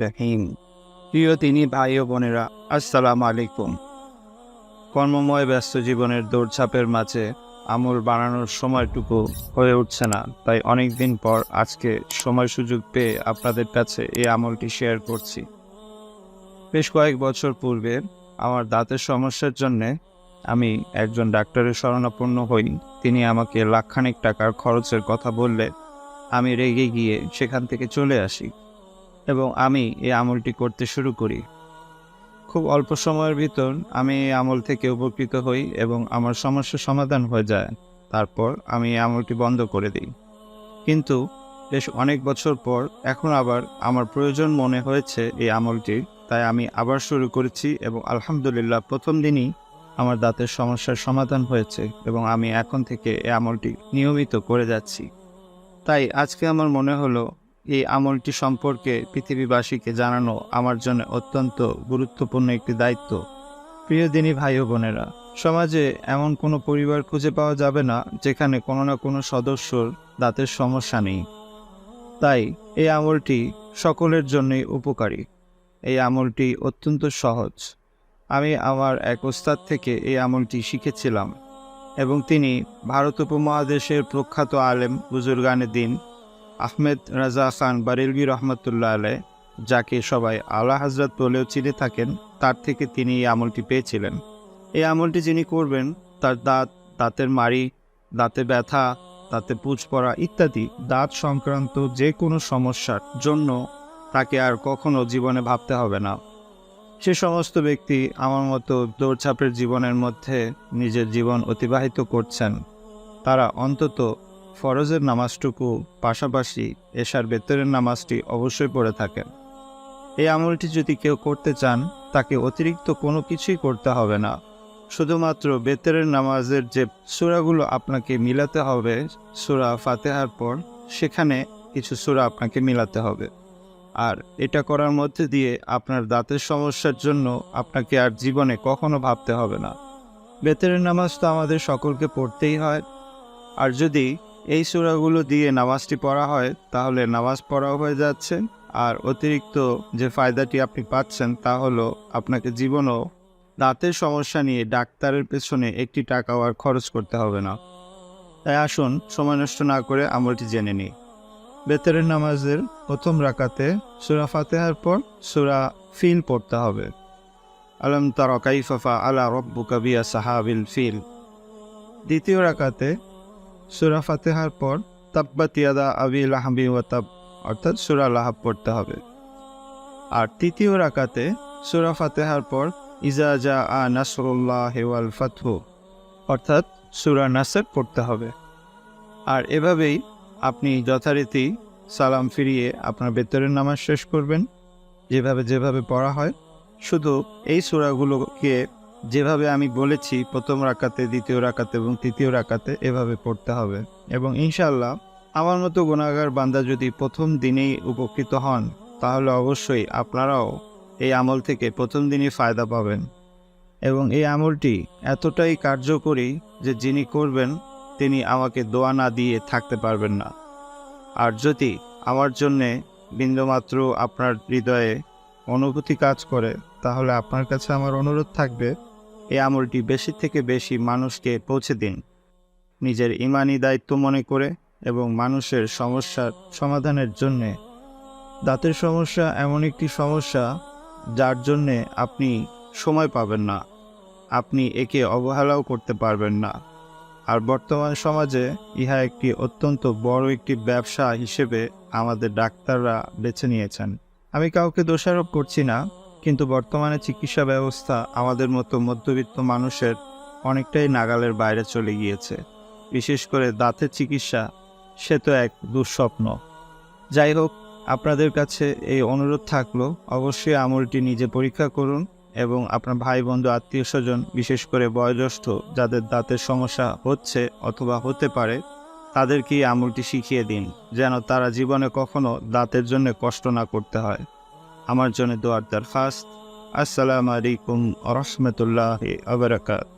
রহিম। প্রিয় তিনি ভাই ও বোনেরা, আসসালামু আলাইকুম। কর্মময় ব্যস্ত জীবনের দৌড়ঝাঁপের মাঝে আমল বানানোর সময়টুকু হয়ে উঠছে না, তাই অনেক দিন পর আজকে সময় সুযোগ পেয়ে আপনাদের কাছে এই আমলটি শেয়ার করছি। বেশ কয়েক বছর পূর্বে আমার দাঁতের সমস্যার জন্যে আমি একজন ডাক্তারের শরণাপন্ন হই। তিনি আমাকে লাখখানেক টাকার খরচের কথা বললে আমি রেগে গিয়ে সেখান থেকে চলে আসি এবং আমি এই আমলটি করতে শুরু করি। খুব অল্প সময়ের ভিতর আমি এই আমল থেকে উপকৃত হই এবং আমার সমস্যার সমাধান হয়ে যায়। তারপর আমি এই আমলটি বন্ধ করে দিই। কিন্তু বেশ অনেক বছর পর এখন আবার আমার প্রয়োজন মনে হয়েছে এই আমলটি, তাই আমি আবার শুরু করেছি এবং আলহামদুলিল্লাহ প্রথম দিনই আমার দাঁতের সমস্যার সমাধান হয়েছে এবং আমি এখন থেকে এই আমলটি নিয়মিত করে যাচ্ছি। তাই আজকে আমার মনে হলো, এই আমলটি সম্পর্কে পৃথিবীবাসীকে জানানো আমার জন্য অত্যন্ত গুরুত্বপূর্ণ একটি দায়িত্ব। প্রিয় দিনী ভাই ও বোনেরা, সমাজে এমন কোনো পরিবার খুঁজে পাওয়া যাবে না যেখানে কোনো না কোনো সদস্যর দাঁতের সমস্যা নেই। তাই এই আমলটি সকলের জন্যই উপকারী। এই আমলটি অত্যন্ত সহজ। আমি আমার এক ওস্তাদ থেকে এই আমলটি শিখেছিলাম। এবং তিনি ভারত উপমহাদেশের প্রখ্যাত আলেম বুজুর্গানে দিন আহমেদ রাজা খান বারেলগি রহমতুল্লাহ আলে যাকে সবাই আল্লাহ হজরত বলেও চিনে থাকেন, তার থেকে তিনি এই আমলটি পেয়েছিলেন। এই আমলটি যিনি করবেন, তার দাঁত, দাঁতের মাড়ি, দাঁতে ব্যথা, দাঁতে পুজ পড়া ইত্যাদি দাঁত সংক্রান্ত যে কোনো সমস্যার জন্য তাকে আর কখনো জীবনে ভাবতে হবে না। সে সমস্ত ব্যক্তি আমার মতো দৌড়ছাপের জীবনের মধ্যে নিজের জীবন অতিবাহিত করছেন। তারা অন্তত ফরজের নামাজটুকু, পাশাপাশি এশার বেতরের নামাজটি অবশ্যই পড়ে থাকেন। এই আমলটি যদি কেউ করতে চান, তাকে অতিরিক্ত কোনো কিছুই করতে হবে না। শুধুমাত্র বেতরের নামাজের যে সুরাগুলো আপনাকে মিলাতে হবে, সুরা ফাতেহার পর, সেখানে কিছু সুরা আপনাকে মিলাতে হবে। আর এটা করার মধ্যে দিয়ে আপনার দাঁতের সমস্যার জন্য আপনাকে আর জীবনে কখনো ভাবতে হবে না। বেতের নামাজ তো আমাদের সকলকে পড়তেই হয়। আর যদি এই সূরাগুলো দিয়ে নামাজটি পড়া হয়, তাহলে নামাজ পড়াও হয়ে যাচ্ছে। আর অতিরিক্ত যে ফায়দাটি আপনি পাচ্ছেন, তা হলো আপনাকে জীবনও দাঁতের সমস্যা নিয়ে ডাক্তারের পেছনে একটি টাকাও আর খরচ করতে হবে না। তাই আসুন, সময় নষ্ট না করে আমলটি জেনে নিই। বেতরের নামাজের প্রথম রাকাতে সুরা ফাতেহার পর সুরা ফিল পড়তে হবে। আলম তার কাইফাফা আলা রব্বু কাবিয়া সাহাবিল ফিল। দ্বিতীয় রাকাতে সুরা ফাতেহার পর তাব্বাত ইয়াদা আবি লাহাবি ওয়াতাব অর্থাৎ সুরা লাহাব পড়তে হবে। আর তৃতীয় রাকাতে সুরা ফাতেহার পর ইজা জা আ নাসরুল্লাহ হেওয়াল ফাতহু, অর্থাৎ সুরা নাসর পড়তে হবে। আর এভাবেই আপনি যথারীতি সালাম ফিরিয়ে আপনার বেতরের নামাজ শেষ করবেন, যেভাবে যেভাবে পড়া হয়। শুধু এই সূরাগুলোকে যেভাবে আমি বলেছি, প্রথম রাকাতে, দ্বিতীয় রাকাতে এবং তৃতীয় রাকাতে এভাবে পড়তে হবে। এবং ইনশাল্লাহ আমার মতো গুণাগার বান্দা যদি প্রথম দিনেই উপকৃত হন, তাহলে অবশ্যই আপনারাও এই আমল থেকে প্রথম দিনই ফায়দা পাবেন। এবং এই আমলটি এতটাই কার্যকরী যে যিনি করবেন তিনি আমাকে দোয়া না দিয়ে থাকতে পারবেন না। আর যদি আমার জন্যে বিন্দুমাত্র আপনার হৃদয়ে অনুভূতি কাজ করে, তাহলে আপনার কাছে আমার অনুরোধ থাকবে, এই আমলটি বেশি থেকে বেশি মানুষকে পৌঁছে দিন। নিজের ইমানি দায়িত্ব মনে করে এবং মানুষের সমস্যার সমাধানের জন্যে। দাঁতের সমস্যা এমন একটি সমস্যা যার জন্যে আপনি সময় পাবেন না। আপনি একে অবহেলাও করতে পারবেন না। আর বর্তমান সমাজে ইহা একটি অত্যন্ত বড় একটি ব্যবসা হিসেবে আমাদের ডাক্তাররা বেছে নিয়েছেন। আমি কাউকে দোষারোপ করছি না, কিন্তু বর্তমানে চিকিৎসা ব্যবস্থা আমাদের মতো মধ্যবিত্ত মানুষের অনেকটাই নাগালের বাইরে চলে গিয়েছে। বিশেষ করে দাঁতের চিকিৎসা, সে তো এক দুঃস্বপ্ন। যাই হোক, আপনাদের কাছে এই অনুরোধ থাকল, অবশ্যই আমলটি নিজে পরীক্ষা করুন এবং আপনার ভাই বন্ধু আত্মীয় স্বজন বিশেষ করে বয়োজ্যেষ্ঠ, যাদের দাঁতের সমস্যা হচ্ছে অথবা হতে পারে, তাদেরকে আমলটি শিখিয়ে দিন, যেন তারা জীবনে কখনো দাঁতের জন্য কষ্ট না করতে হয়। আমার জন্য দোয়ার দরখাস্ত। আসসালামু আলাইকুম রহমতুল্লাহ আবরাকাত